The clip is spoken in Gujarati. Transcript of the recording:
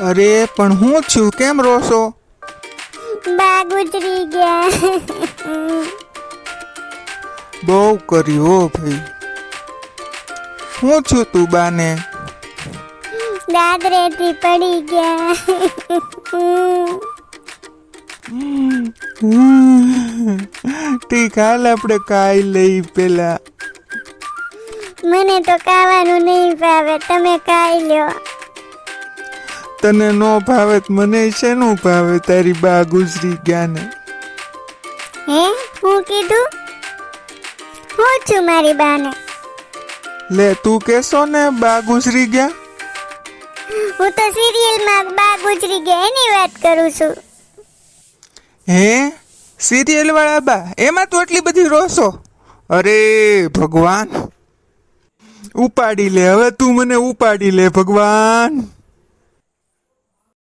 અરે પણ હું છું. કેમ રોશો? બા ગુજરી ગયા. બહુ કર્યો ભાઈ. હું છું તું બાને? દાદરેથી પડી ગયા. ઠીક હાલ આપણે કાઈ લઈ પેલા. મને તો કાવાનું નહીં ભાવે. તમે ખાઈ લ્યો. તને નો ભાવે મને મને શેનું ભાવે તારી બા ગુજરી ગયા ને હે હું કીધું? હું છું મારી બાને. લે તું કેસો ને બા ગુજરી ગયા? હું તો સિરિયલમાં બા ગુજરી ગયા એની વાત કરું છું. હે? સિરિયલ વાળા બા એમાં તું એટલી બધી રોસો અરે ભગવાન. ઉપાડી લે હવે તું મને ઉપાડી લે ભગવાન.